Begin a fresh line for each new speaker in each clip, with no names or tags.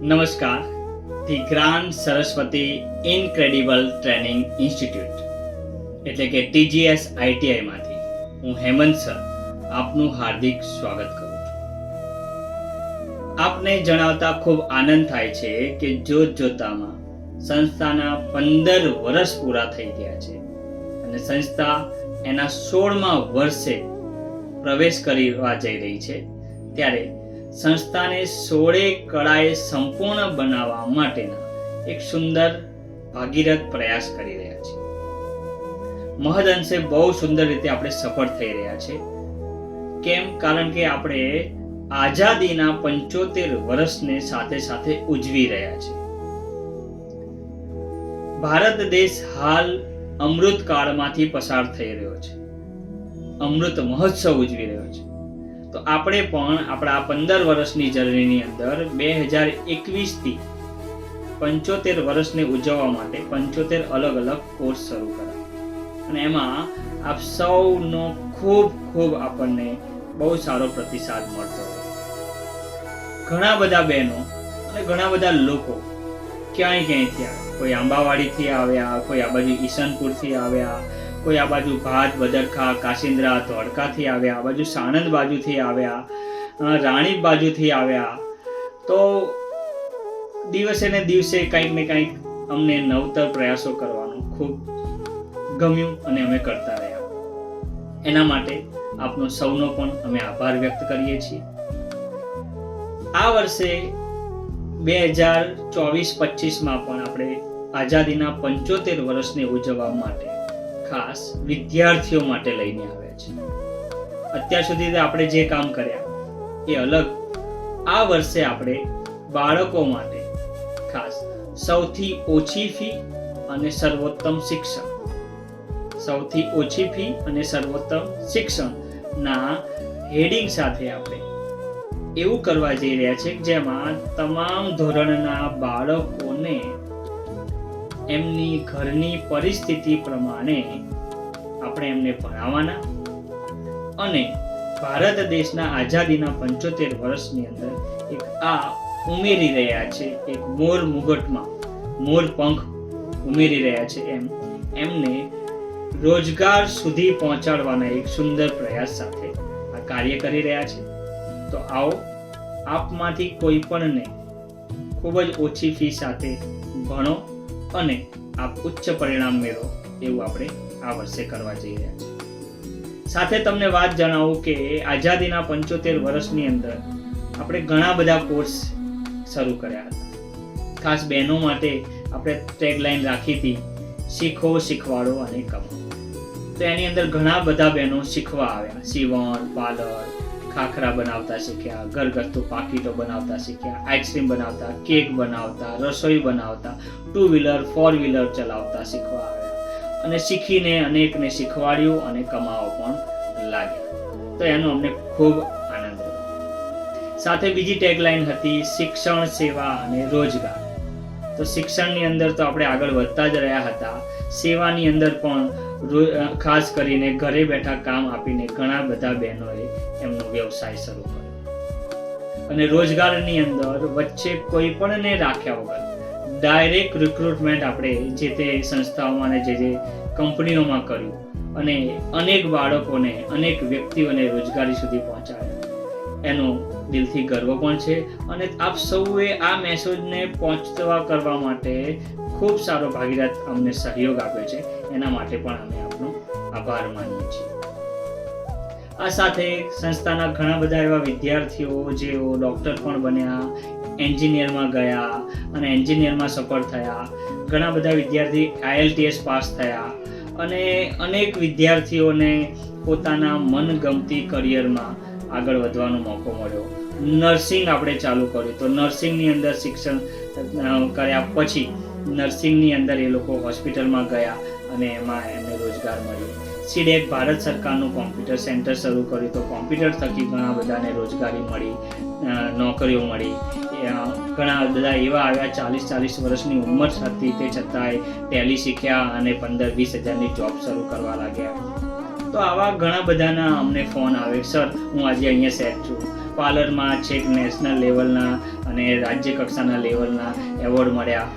નમસ્કાર the grand Saraswati incredible training institute. એટલે કે ટીજીએસ આઈટીઆઈમાંથી હું હેમંત સર, આપનું હાર્દિક સ્વાગત કરું આપને જણાવતા ખૂબ આનંદ થાય છે કે જોત જોતામાં સંસ્થાના પંદર વર્ષ પૂરા થઈ ગયા છે અને સંસ્થા એના સોળમા વર્ષે પ્રવેશ કરવા જઈ રહી છે. ત્યારે સંસ્થાને સોળે કળાએ સંપૂર્ણ બનાવવા માટેના એક સુંદર ભાગીરથ પ્રયાસ કરી રહ્યા છે. મહદઅંશે બહુ સુંદર રીતે આપણે સફળ થઈ રહ્યા છે. કેમ? કારણ કે આપણે આઝાદીના પંચોતેર વર્ષને સાથે સાથે ઉજવી રહ્યા છે. ભારત દેશ હાલ અમૃત કાળમાંથી પસાર થઈ રહ્યો છે. અમૃત મહોત્સવ ઉજવી રહ્યો છે. તો આપણે પણ આપણા પંદર વર્ષની જર્નીની અંદર બે હજાર એકવીસથી પંચોતેર વર્ષને ઉજવવા માટે પંચોતેર અલગ અલગ કોર્સ શરૂ કર્યા. અને એમાં આપ સૌનો ખૂબ ખૂબ આપણને બહુ સારો પ્રતિસાદ મળતો ઘણા બધા બહેનો અને ઘણા બધા લોકો ક્યાંય ક્યાંયથી આવ્યા કોઈ આંબાવાડીથી આવ્યા, કોઈ આ બાજુ ઈશનપુરથી આવ્યા કોઈ આ બાજુ ભાત, બદરખા, કાશિંદ્રા ધોળકાથી આવ્યા, આ બાજુ સાણંદ બાજુથી આવ્યા રાણી બાજુથી આવ્યા. તો દિવસે ને દિવસે કંઈક ને કંઈક અમને નવતર પ્રયાસો કરવાનું ખૂબ ગમ્યું અને અમે કરતા રહ્યા. એના માટે આપનો સૌનો પણ અમે આભાર વ્યક્ત કરીએ છીએ. આ વર્ષે બે હજાર ચોવીસ પચીસમાં પણ આપણે આઝાદીના પંચોતેર વર્ષને ઉજવવા માટે ખાસ વિદ્યાર્થીઓ માટે લઈને આવ્યા છે. અત્યાર સુધી આપણે જે કામ કર્યા, એ અલગ. આ વર્ષે આપણે બાળકો માટે ખાસ સૌથી ઓછી ફી અને સર્વોત્તમ શિક્ષણ. સૌથી ઓછી ફી અને સર્વોત્તમ શિક્ષણના હેડિંગ સાથે આપણે એવું કરવા જઈ રહ્યા છે જેમાં તમામ ધોરણના બાળકોને એમની ઘરની પરિસ્થિતિ પ્રમાણે આપણે એમને ભણાવવાના અને ભારત દેશના આઝાદીના પંચોતેર વર્ષની અંદર એક આ ઉમેરી રહ્યા છે, એક મોર મુગટમાં, મોર પંખ ઉમેરી રહ્યા છે એમ એમને રોજગાર સુધી પહોંચાડવાના એક સુંદર પ્રયાસ સાથે આ કાર્ય કરી રહ્યા છે. તો આવો, આપમાંથી કોઈ પણને ખૂબ જ ઓછી ફી સાથે ભણો. અને આપ ઉચ્ચ પરિણામ મેળવો એવું આપણે આ વર્ષે કરવા જઈ રહ્યા છીએ. સાથે તમને વાત જણાવું કે આઝાદીના પંચોતેર વર્ષની અંદર આપણે ઘણા બધા કોર્સ શરૂ કર્યા હતા. ખાસ બહેનો માટે આપણે ટેગલાઈન રાખી હતી, શીખો, શીખવાડો અને કમાવો તો એની અંદર ઘણા બધા બહેનો શીખવા આવ્યા, સીવણ પાર્લર ખાખરા બનાવતા શીખ્યા, ઘરગથ્થુ પાકીટો બનાવતા શીખ્યા આઈસ્ક્રીમ બનાવતા કેક બનાવતા, રસોઈ બનાવતા ટુ વ્હીલર ફોર વ્હીલર ચલાવતા શીખવા આવ્યા. અને શીખીને અનેકને શીખવાડ્યું અને કમાવો પણ લાગ્યા. તો એનો અમને ખૂબ આનંદ રહ્યો સાથે બીજી ટેગલાઇન હતી, શિક્ષણ સેવા અને રોજગાર. તો શિક્ષણની અંદર તો આપણે આગળ વધતા જ રહ્યા હતા. સેવાની અંદર પણ ખાસ કરીને ઘરે બેઠા કામ આપીને ઘણા બધા બહેનોએ એમનો વ્યવસાય શરૂ કર્યો. અને રોજગારની અંદર વચ્ચે કોઈ પણને રાખ્યા વગર ડાયરેક્ટ રિક્રુટમેન્ટ આપણે જે તે સંસ્થાઓમાં અને જે જે કંપનીઓમાં કર્યું અને અનેક બાળકોને, અનેક વ્યક્તિઓને રોજગારી સુધી પહોંચાડ્યા. એનો દિલથી ગર્વ પણ છે અને આપ સૌએ આ મેસેજને પહોંચવા કરવા માટે ખૂબ સારો ભાગીદાર અમને સહયોગ આપ્યો છે. એના માટે પણ અમે આપનો આભાર માનીએ છીએ. આ સાથે સંસ્થાના ઘણા બધા એવા વિદ્યાર્થીઓ જેઓ ડૉક્ટર પણ બન્યા એન્જિનિયરમાં ગયા અને એન્જિનિયરમાં સફળ થયા. ઘણા બધા વિદ્યાર્થી આઈએલટીએસ પાસ થયા અને અનેક વિદ્યાર્થીઓને પોતાના મનગમતી કરિયરમાં આગળ વધવાનો મોકો મળ્યો. નર્સિંગ આપણે ચાલુ કર્યું તો નર્સિંગની અંદર શિક્ષણ કર્યા પછી નર્સિંગની અંદર એ લોકો હોસ્પિટલમાં ગયા અને એમાં એમને રોજગાર મળ્યો. સીડેક ભારત સરકારનું કોમ્પ્યુટર સેન્ટર શરૂ કર્યું તો કોમ્પ્યુટર થકી ઘણા બધાને રોજગારી મળી નોકરીઓ મળી. ઘણા બધા એવા આવ્યા ચાલીસ ચાલીસ વર્ષની ઉંમર હતી તે છતાંય ટેલી શીખ્યા અને પંદર વીસ હજારની જોબ શરૂ કરવા લાગ્યા. તો આવા ઘણા બધાના અમને ફોન આવે સર હું આજે અહીંયા સેટ છું. પાર્લરમાં છેક નેશનલ લેવલના અને રાજ્ય કક્ષાના લેવલના એવોર્ડ મળ્યા.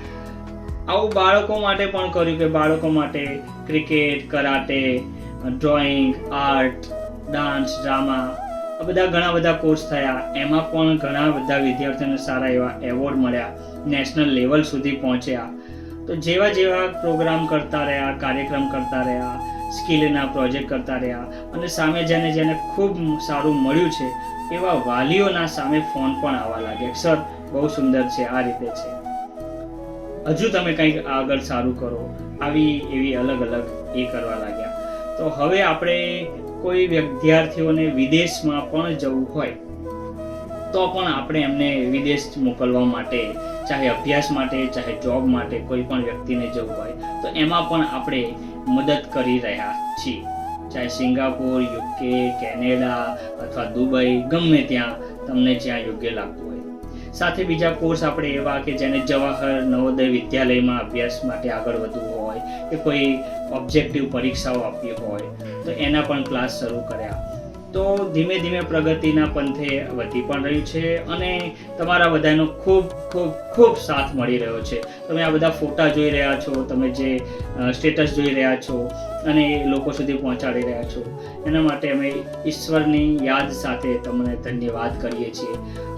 આવું બાળકો માટે પણ કર્યું કે બાળકો માટે cricket karate drawing art dance drama આ બધા ઘણા બધા કોર્સ થયા. એમાં પણ ઘણા બધા વિદ્યાર્થીઓને સારા એવા એવોર્ડ મળ્યા. નેશનલ લેવલ સુધી પહોંચ્યા. તો જેવા જેવા પ્રોગ્રામ કરતા રહ્યા, કાર્યક્રમ કરતા રહ્યા સ્કિલના પ્રોજેક્ટ કરતા રહ્યા અને સામે જેને જેને ખૂબ સારું મળ્યું છે, એવા વાલીઓના સામે ફોન પણ આવવા લાગ્યા. સર બહુ સુંદર છે, આ રીતે છે. હજુ તમે કંઈક આગળ સારું કરો. આવી એવી અલગ અલગ એ કરવા લાગ્યા. તો હવે આપણે કોઈ વિદ્યાર્થીઓને વિદેશમાં પણ જવું હોય, તો પણ આપણે એમને વિદેશ મોકલવા માટે, ચાહે અભ્યાસ માટે, ચાહે જોબ માટે કોઈ પણ વ્યક્તિને જવું હોય, તો એમાં પણ આપણે મદદ કરી રહ્યા છીએ. ચાહે સિંગાપુર, યુકે, કેનેડા અથવા દુબઈ, ગમે ત્યાં તમને જ્યાં યોગ્ય લાગતું હોય. સાથે બીજા કોર્સ આપણે એવા કે જેને જવાહર નવોદય વિદ્યાલયમાં અભ્યાસ માટે આગળ વધવું હોય કે કોઈ ઓબ્જેક્ટિવ પરીક્ષાઓ આપવી હોય, તો એના પણ ક્લાસ શરૂ કર્યા. તો ધીમે ધીમે પ્રગતિના પંથે વધી પણ રહ્યું છે અને તમારા બધાનો ખૂબ ખૂબ ખૂબ સાથ મળી રહ્યો છે. તમે આ બધા ફોટા જોઈ રહ્યા છો, તમે જે સ્ટેટસ જોઈ રહ્યા છો અને એ લોકો સુધી પહોંચાડી રહ્યા છો. એના માટે અમે ઈશ્વરની યાદ સાથે તમને ધન્યવાદ કરીએ છીએ.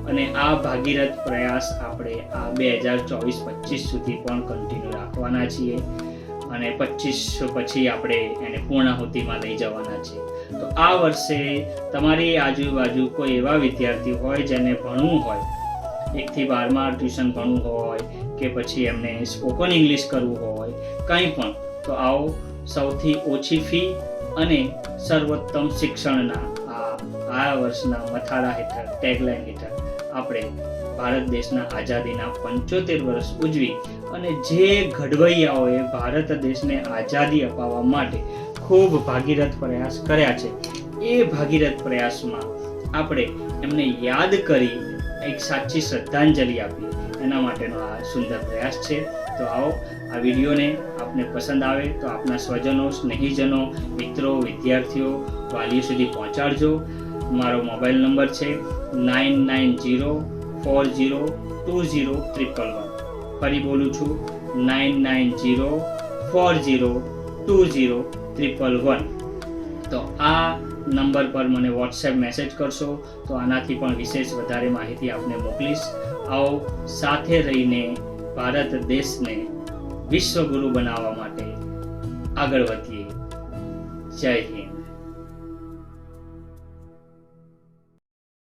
અને આ ભાગીરથ પ્રયાસ આપણે આ બે હજાર ચોવીસ પચીસ સુધી પણ કન્ટિન્યુ રાખવાના છીએ. અને પચીસ પછી આપણે એને પૂર્ણાહુતિમાં લઈ જવાના છીએ. તો આ વર્ષે તમારી આજુબાજુ કોઈ એવા વિદ્યાર્થી હોય જેને ભણવું હોય, એકથી બારમાં ટ્યુશન ભણવું હોય કે પછી એમને સ્પોકન ઇંગ્લિશ કરવું હોય, કંઈ પણ, તો આવો સૌથી ઓછી ફી અને સર્વોત્તમ શિક્ષણના આ આ વર્ષના મથાળા હેઠળ ટેગલાઇન હેઠળ આપણે ભારત દેશના આઝાદીના પંચોતેર વર્ષ ઉજવી અને જે ઘડવૈયાઓએ ભારત દેશને આઝાદી અપાવવા માટે ખૂબ ભાગીરથ પ્રયાસ કર્યા છે, એ ભાગીરથ પ્રયાસમાં આપણે એમને યાદ કરી એક સાચી શ્રદ્ધાંજલિ આપીએ એના માટેનો આ સુંદર પ્રયાસ છે. તો આવો આ વિડીયોને આપને પસંદ આવે તો આપના સ્વજનો, સ્નેહીજનો, મિત્રો, વિદ્યાર્થીઓ વાલીઓ સુધી પહોંચાડજો. મારો મોબાઈલ નંબર છે nine nine zero four zero two zero triple one ફરી બોલું છું nine nine zero four zero two zero triple one તો આ નંબર પર મને વોટ્સએપ મેસેજ કરશો તો આનાથી પણ વિશેષ વધારે માહિતી આપને મોકલીશ. આવો સાથે રહીને ભારત દેશને વિશ્વગુરુ બનાવવા માટે આગળ વધીએ. જય હિન્દ.